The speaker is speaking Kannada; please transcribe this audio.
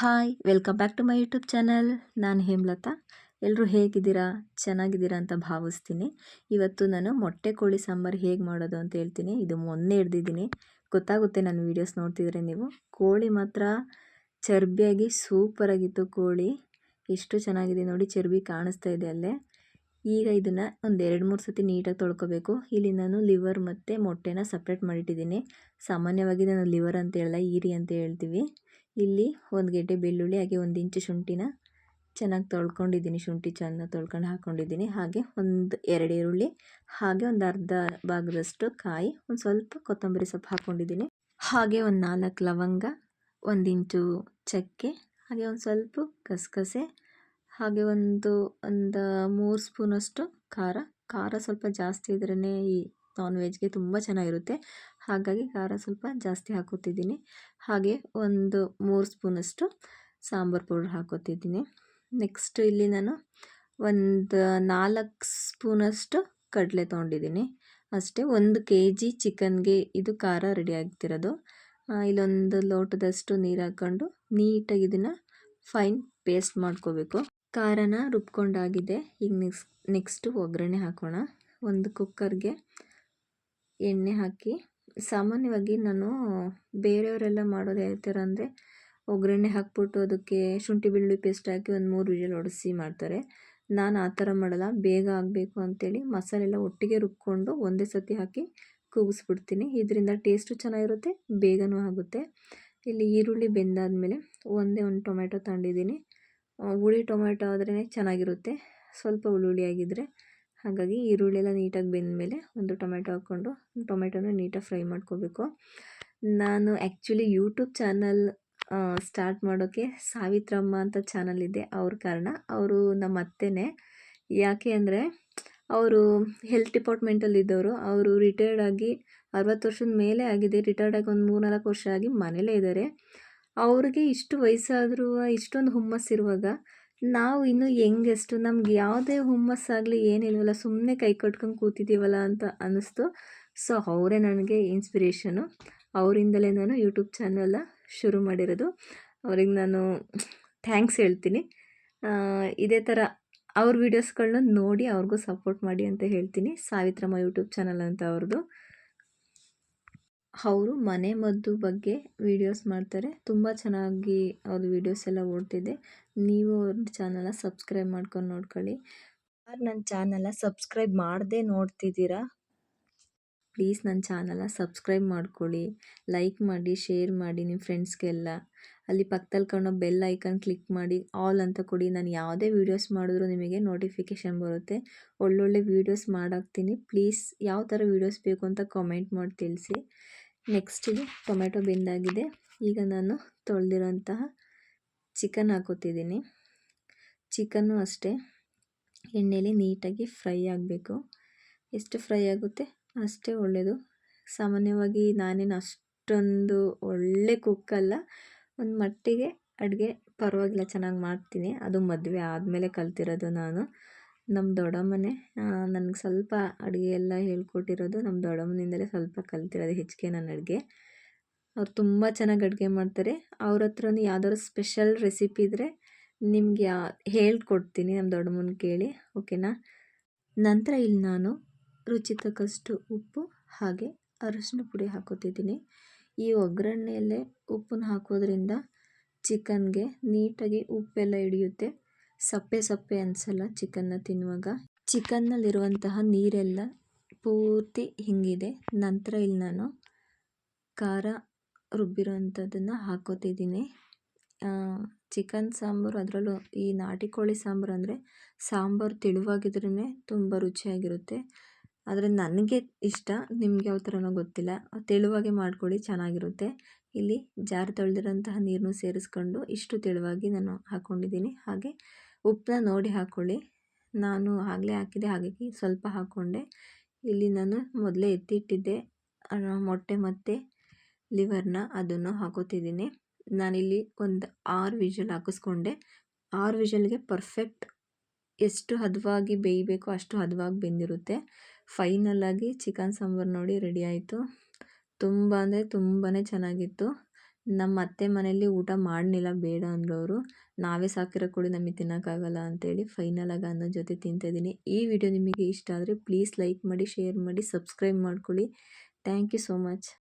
Hi welcome back to my YouTube channel ನಾನು ಹೇಮಲತಾ. ಎಲ್ಲರೂ ಹೇಗಿದ್ದೀರಾ? ಚೆನ್ನಾಗಿದ್ದೀರಾ ಅಂತ ಭಾವಿಸ್ತೀನಿ. ಇವತ್ತು ನಾನು ಮೊಟ್ಟೆ ಕೋಳಿ ಸಾಂಬಾರು ಹೇಗೆ ಮಾಡೋದು ಅಂತ ಹೇಳ್ತೀನಿ. ಇದು ಮೊನ್ನೆ ಹಿಡ್ದಿದ್ದೀನಿ. ಗೊತ್ತಾಗುತ್ತೆ ನಾನು ವೀಡಿಯೋಸ್ ನೋಡ್ತಿದ್ರೆ ನೀವು. ಕೋಳಿ ಮಾತ್ರ ಚರ್ಬಿಯಾಗಿ ಸೂಪರಾಗಿತ್ತು ಕೋಳಿ. ಎಷ್ಟು ಚೆನ್ನಾಗಿದೆ ನೋಡಿ, ಚರ್ಬಿ ಕಾಣಿಸ್ತಾ ಇದೆ ಅಲ್ಲೇ. ಈಗ ಇದನ್ನು ಒಂದು ಎರಡು ಮೂರು ಸತಿ ನೀಟಾಗಿ ತೊಳ್ಕೊಬೇಕು. ಇಲ್ಲಿ ನಾನು ಲಿವರ್ ಮತ್ತು ಮೊಟ್ಟೆನ ಸಪ್ರೇಟ್ ಮಾಡಿಟ್ಟಿದ್ದೀನಿ. ಸಾಮಾನ್ಯವಾಗಿ ನಾನು ಲಿವರ್ ಅಂತ ಹೇಳಲ್ಲ, ಈರಿ ಅಂತ ಹೇಳ್ತೀವಿ. ಇಲ್ಲಿ ಒಂದು ಗೆಡ್ಡೆ ಬೆಳ್ಳುಳ್ಳಿ, ಹಾಗೆ ಒಂದು ಇಂಚು ಶುಂಠಿನ ಚೆನ್ನಾಗಿ ತೊಳ್ಕೊಂಡಿದ್ದೀನಿ. ಶುಂಠಿ ಚೆನ್ನಾಗಿ ತೊಳ್ಕೊಂಡು ಹಾಕ್ಕೊಂಡಿದ್ದೀನಿ ಹಾಗೆ ಒಂದು ಎರಡು ಈರುಳ್ಳಿ, ಹಾಗೆ ಒಂದು ಅರ್ಧ ಭಾಗದಷ್ಟು ಕಾಯಿ, ಒಂದು ಸ್ವಲ್ಪ ಕೊತ್ತಂಬರಿ ಸೊಪ್ಪು ಹಾಕ್ಕೊಂಡಿದ್ದೀನಿ ಹಾಗೆ ಒಂದು ನಾಲ್ಕು ಲವಂಗ, ಒಂದು ಇಂಚು ಚಕ್ಕೆ, ಹಾಗೆ ಒಂದು ಸ್ವಲ್ಪ ಗಸಗಸೆ, ಹಾಗೆ ಒಂದು ಒಂದು ಮೂರು ಸ್ಪೂನಷ್ಟು ಖಾರ. ಖಾರ ಸ್ವಲ್ಪ ಜಾಸ್ತಿ ಇದ್ರೇ ಈ ನಾನ್ ವೆಜ್ಗೆ ತುಂಬ ಚೆನ್ನಾಗಿರುತ್ತೆ. ಹಾಗಾಗಿ ಖಾರ ಸ್ವಲ್ಪ ಜಾಸ್ತಿ ಹಾಕೋತಿದ್ದೀನಿ. ಹಾಗೆ ಒಂದು ಮೂರು ಸ್ಪೂನಷ್ಟು ಸಾಂಬಾರು ಪೌಡ್ರ್ ಹಾಕೋತಿದ್ದೀನಿ. ನೆಕ್ಸ್ಟ್ ಇಲ್ಲಿ ನಾನು ಒಂದು ನಾಲ್ಕು ಸ್ಪೂನಷ್ಟು ಕಡಲೆ ತೊಗೊಂಡಿದ್ದೀನಿ. ಅಷ್ಟೇ ಒಂದು ಕೆ ಜಿ ಚಿಕನ್ಗೆ ಇದು ಖಾರ ರೆಡಿ ಆಗ್ತಿರೋದು. ಇಲ್ಲೊಂದು ಲೋಟದಷ್ಟು ನೀರು ಹಾಕ್ಕೊಂಡು ನೀಟಾಗಿ ಇದನ್ನು ಫೈನ್ ಪೇಸ್ಟ್ ಮಾಡ್ಕೋಬೇಕು. ಖಾರನ ರುಬ್ಕೊಂಡಾಗಿದೆ. ಈಗ ನೆಕ್ಸ್ಟ್ ನೆಕ್ಸ್ಟು ಒಗ್ಗರಣೆ ಹಾಕೋಣ. ಒಂದು ಕುಕ್ಕರ್ಗೆ ಎಣ್ಣೆ ಹಾಕಿ. ಸಾಮಾನ್ಯವಾಗಿ ನಾನು ಬೇರೆಯವರೆಲ್ಲ ಮಾಡೋದು ಯಾವ ಥರ ಅಂದರೆ ಒಗ್ಗರಣೆ ಹಾಕ್ಬಿಟ್ಟು ಅದಕ್ಕೆ ಶುಂಠಿ ಬೆಳ್ಳುಳ್ಳಿ ಪೇಸ್ಟ್ ಹಾಕಿ ಒಂದು ಮೂರು ವಿಜಲ್ ಹೊಡೆಸಿ ಮಾಡ್ತಾರೆ. ನಾನು ಆ ಥರ ಮಾಡಲ್ಲ. ಬೇಗ ಆಗಬೇಕು ಅಂಥೇಳಿ ಮಸಾಲೆ ಎಲ್ಲ ಒಟ್ಟಿಗೆ ರುಬ್ಕೊಂಡು ಒಂದೇ ಸತಿ ಹಾಕಿ ಕೂಗಿಸ್ಬಿಡ್ತೀನಿ. ಇದರಿಂದ ಟೇಸ್ಟು ಚೆನ್ನಾಗಿರುತ್ತೆ, ಬೇಗನೂ ಆಗುತ್ತೆ. ಇಲ್ಲಿ ಈರುಳ್ಳಿ ಬೆಂದಾದಮೇಲೆ ಒಂದೇ ಒಂದು ಟೊಮೆಟೊ ತಗೊಂಡಿದ್ದೀನಿ ಹುಳಿ ಟೊಮೆಟೊ ಆದ್ರೇ ಚೆನ್ನಾಗಿರುತ್ತೆ. ಸ್ವಲ್ಪ ಹುಳಿ ಆಗಿದ್ದರೆ ಹಾಗಾಗಿ ಈರುಳ್ಳಿ ಎಲ್ಲ ನೀಟಾಗಿ ಬೆಂದಮೇಲೆ ಒಂದು ಟೊಮೆಟೊ ಹಾಕ್ಕೊಂಡು ಟೊಮೆಟೊನ ನೀಟಾಗಿ ಫ್ರೈ ಮಾಡ್ಕೋಬೇಕು. ನಾನು ಆ್ಯಕ್ಚುಲಿ ಯೂಟ್ಯೂಬ್ ಚಾನಲ್ ಸ್ಟಾರ್ಟ್ ಮಾಡೋಕ್ಕೆ ಸಾವಿತ್ರಮ್ಮ ಅಂತ ಚಾನಲ್ ಇದೆ ಅವ್ರ ಕಾರಣ. ಅವರು ನಮ್ಮ ಅತ್ತೆನೇ. ಯಾಕೆ ಅಂದರೆ ಅವರು ಹೆಲ್ತ್ ಡಿಪಾರ್ಟ್ಮೆಂಟಲ್ಲಿದ್ದವರು ಅವರು ರಿಟೈರ್ಡ್ ಆಗಿ ಅರವತ್ತು ವರ್ಷದ ಮೇಲೆ ಆಗಿದೆ. ರಿಟೈರ್ಡ್ ಆಗಿ ಒಂದು ಮೂರು ನಾಲ್ಕು ವರ್ಷ ಆಗಿ ಮನೇಲೇ ಇದ್ದಾರೆ. ಅವ್ರಿಗೆ ಇಷ್ಟು ವಯಸ್ಸಾದರೂ, ಇಷ್ಟೊಂದು ಹುಮ್ಮಸ್ಸಿರುವಾಗ ನಾವು ಇನ್ನೂ ಯಂಗೆಸ್ಟು ನಮ್ಗೆ ಯಾವುದೇ ಹುಮ್ಮಸ್ಸಾಗಲಿ ಏನಿಲ್ವಲ್ಲ ಸುಮ್ಮನೆ ಕೈ ಕಟ್ಕೊಂಡು ಕೂತಿದ್ದೀವಲ್ಲ ಅಂತ ಅನ್ನಿಸ್ತು. ಸೊ ಅವರೇ ನನಗೆ ಇನ್ಸ್ಪಿರೇಷನು ಅವರಿಂದಲೇ ನಾನು ಯೂಟ್ಯೂಬ್ ಚಾನಲ್ನ ಶುರು ಮಾಡಿರೋದು. ಅವ್ರಿಗೆ ನಾನು ಥ್ಯಾಂಕ್ಸ್ ಹೇಳ್ತೀನಿ. ಇದೇ ಥರ ಅವ್ರ ವೀಡಿಯೋಸ್ಗಳನ್ನ ನೋಡಿ ಅವ್ರಿಗೂ ಸಪೋರ್ಟ್ ಮಾಡಿ ಅಂತ ಹೇಳ್ತೀನಿ. ಸಾವಿತ್ರಮ್ಮ ಯೂಟ್ಯೂಬ್ ಚಾನಲ್ ಅಂತ ಅವ್ರದ್ದು ಅವರು ಮನೆ ಮದ್ದು ಬಗ್ಗೆ ವೀಡಿಯೋಸ್ ಮಾಡ್ತಾರೆ. ತುಂಬ ಚೆನ್ನಾಗಿ ಅವ್ರ ವೀಡಿಯೋಸ್ ಎಲ್ಲ ಓಡ್ತಿದೆ. ನೀವು ಅವ್ರ ಚಾನಲ ಸಬ್ಸ್ಕ್ರೈಬ್ ಮಾಡ್ಕೊಂಡು ನೋಡ್ಕೊಳ್ಳಿ. ಯಾರು ನನ್ನ ಚಾನಲ ಸಬ್ಸ್ಕ್ರೈಬ್ ಮಾಡದೆ ನೋಡ್ತಿದ್ದೀರಾ? ಪ್ಲೀಸ್ ನನ್ನ ಚಾನಲ ಸಬ್ಸ್ಕ್ರೈಬ್ ಮಾಡ್ಕೊಳ್ಳಿ. ಲೈಕ್ ಮಾಡಿ ಶೇರ್ ಮಾಡಿ ನಿಮ್ಮ ಫ್ರೆಂಡ್ಸ್ಗೆಲ್ಲ ಅಲ್ಲಿ ಪಕ್ಕದಲ್ಲಿ ಕಾಣೋ ಬೆಲ್ ಐಕನ್ ಕ್ಲಿಕ್ ಮಾಡಿ ಆಲ್ ಅಂತ ಕೊಡಿ. ನಾನು ಯಾವುದೇ ವೀಡಿಯೋಸ್ ಮಾಡಿದ್ರೂ ನಿಮಗೆ ನೋಟಿಫಿಕೇಷನ್ ಬರುತ್ತೆ. ಒಳ್ಳೊಳ್ಳೆ ವೀಡಿಯೋಸ್ ಮಾಡಾಕ್ತೀನಿ. ಪ್ಲೀಸ್ ಯಾವ ಥರ ವೀಡಿಯೋಸ್ ಬೇಕು ಅಂತ ಕಾಮೆಂಟ್ ಮಾಡಿ ತಿಳಿಸಿ. ನೆಕ್ಸ್ಟ್ ಇದು ಟೊಮೆಟೊ ಬೆಂದಾಗಿದೆ. ಈಗ ನಾನು ತೊಳೆದಿರೋಂತಹ ಚಿಕನ್ ಹಾಕೋತಿದ್ದೀನಿ ಚಿಕನ್ನು ಅಷ್ಟೇ. ಎಣ್ಣೆಯಲ್ಲಿ ನೀಟಾಗಿ ಫ್ರೈ ಆಗಬೇಕು. ಎಷ್ಟು ಫ್ರೈ ಆಗುತ್ತೆ? ಅಷ್ಟೇ ಒಳ್ಳೆಯದು ಸಾಮಾನ್ಯವಾಗಿ ನಾನೇನು ಅಷ್ಟೊಂದು ಒಳ್ಳೆ ಕುಕ್ಕಲ್ಲ ಒಂದು ಮಟ್ಟಿಗೆ ಅಡುಗೆ ಪರವಾಗಿಲ್ಲ, ಚೆನ್ನಾಗಿ ಮಾಡ್ತೀನಿ. ಅದು ಮದುವೆ ಆದಮೇಲೆ ಕಲ್ತಿರೋದು ನಾನು. ನಮ್ಮ ದೊಡ್ಡಮ್ಮನೇ ನನಗೆ ಸ್ವಲ್ಪ ಅಡುಗೆ ಎಲ್ಲ ಹೇಳ್ಕೊಟ್ಟಿರೋದು ನಮ್ಮ ದೊಡ್ಡಮ್ಮನಿಂದಲೇ ಸ್ವಲ್ಪ ಕಲ್ತಿರೋದು ಹೆಚ್ಚಿಗೆ ನಾನು ಅಡುಗೆ. ಅವ್ರು ತುಂಬ ಚೆನ್ನಾಗಿ ಅಡುಗೆ ಮಾಡ್ತಾರೆ. ಅವ್ರ ಹತ್ರನೂ ಯಾವ್ದಾದ್ರು ಸ್ಪೆಷಲ್ ರೆಸಿಪಿ ಇದ್ದರೆ ನಿಮಗೆ ಹೇಳ್ಕೊಡ್ತೀನಿ ನಮ್ಮ ದೊಡ್ಡಮ್ಮನ ಕೇಳಿ, ಓಕೆನಾ? ನಂತರ ಇಲ್ಲಿ ನಾನು ರುಚಿ ತಕ್ಕಷ್ಟು ಉಪ್ಪು, ಹಾಗೆ ಅರಶಿನ ಪುಡಿ ಹಾಕೋತಿದ್ದೀನಿ. ಈ ಒಗ್ಗರಣೆಯಲ್ಲೇ ಉಪ್ಪನ್ನ ಹಾಕೋದ್ರಿಂದ ಚಿಕನ್ಗೆ ನೀಟಾಗಿ ಉಪ್ಪೆಲ್ಲ ಹಿಡಿಯುತ್ತೆ. ಸಪ್ಪೆ ಸಪ್ಪೆ ಅನಿಸಲ್ಲ ಚಿಕನ್ನ ತಿನ್ನುವಾಗ. ಚಿಕನ್ನಲ್ಲಿರುವಂತಹ ನೀರೆಲ್ಲ ಪೂರ್ತಿ ಹಿಂಗಿದೆ. ನಂತರ ಇಲ್ಲಿ ನಾನು ಖಾರ ರುಬ್ಬಿರೋವಂಥದ್ದನ್ನು ಹಾಕೋತಿದ್ದೀನಿ. ಚಿಕನ್ ಸಾಂಬಾರು ಅದರಲ್ಲೂ ಈ ನಾಟಿ ಕೋಳಿ ಸಾಂಬಾರು ಅಂದರೆ ಸಾಂಬಾರು ತೆಳುವಾಗಿದ್ರೇ ತುಂಬ ರುಚಿಯಾಗಿರುತ್ತೆ. ಆದರೆ ನನಗೆ ಇಷ್ಟ, ನಿಮ್ಗೆ ಯಾವ ಥರನೋ ಗೊತ್ತಿಲ್ಲ. ತೆಳುವಾಗೆ ಮಾಡ್ಕೊಳ್ಳಿ, ಚೆನ್ನಾಗಿರುತ್ತೆ. ಇಲ್ಲಿ ಜಾರ್ ತೊಳೆದಿರೋಂತಹ ನೀರನ್ನು ಸೇರಿಸ್ಕೊಂಡು ಇಷ್ಟು ತೆಳುವಾಗಿ ನಾನು ಹಾಕ್ಕೊಂಡಿದ್ದೀನಿ ಹಾಗೆ ಉಪ್ಪನ್ನ ನೋಡಿ ಹಾಕ್ಕೊಳ್ಳಿ ನಾನು ಆಗಲೇ ಹಾಕಿದೆ, ಹಾಗಾಗಿ ಸ್ವಲ್ಪ ಹಾಕ್ಕೊಂಡೆ ಇಲ್ಲಿ ನಾನು ಮೊದಲೇ ಎತ್ತಿಟ್ಟಿದ್ದೆ ಮೊಟ್ಟೆ ಮತ್ತು ಲಿವರ್ನ ಅದನ್ನು ಹಾಕೋತಿದ್ದೀನಿ. ನಾನಿಲ್ಲಿ ಒಂದು ಆರು ವಿಷಲ್ ಹಾಕಿಸ್ಕೊಂಡೆ. ಆರು ವಿಷಲ್ಗೆ ಪರ್ಫೆಕ್ಟ್ ಎಷ್ಟು ಹದವಾಗಿ ಬೇಯಬೇಕು ಅಷ್ಟು ಹದವಾಗಿ ಬೆಂದಿರುತ್ತೆ. ಫೈನಲ್ಲಾಗಿ ಚಿಕನ್ ಸಾಂಬಾರು ನೋಡಿ ರೆಡಿ ಆಯಿತು. ತುಂಬ ಅಂದರೆ ತುಂಬಾ ಚೆನ್ನಾಗಿತ್ತು. ನಮ್ಮ ಅತ್ತೆ ಮನೆಯಲ್ಲಿ ಊಟ ಮಾಡಲಿಲ್ಲ, ಬೇಡ ಅಂದರು ಅವರು ನಾವೇ ಸಾಕಿರೋ ಕೋಳಿ ನಮಗೆ ತಿನ್ನೋಕ್ಕಾಗಲ್ಲ ಅಂತೇಳಿ ಫೈನಲಾಗಿ ಅನ್ನದ ಜೊತೆ ತಿಂತಾಯಿದ್ದೀನಿ ಈ ವಿಡಿಯೋ ನಿಮಗೆ ಇಷ್ಟ ಆದರೆ ಪ್ಲೀಸ್ ಲೈಕ್ ಮಾಡಿ ಶೇರ್ ಮಾಡಿ ಸಬ್ಸ್ಕ್ರೈಬ್ ಮಾಡ್ಕೊಳ್ಳಿ. Thank you so much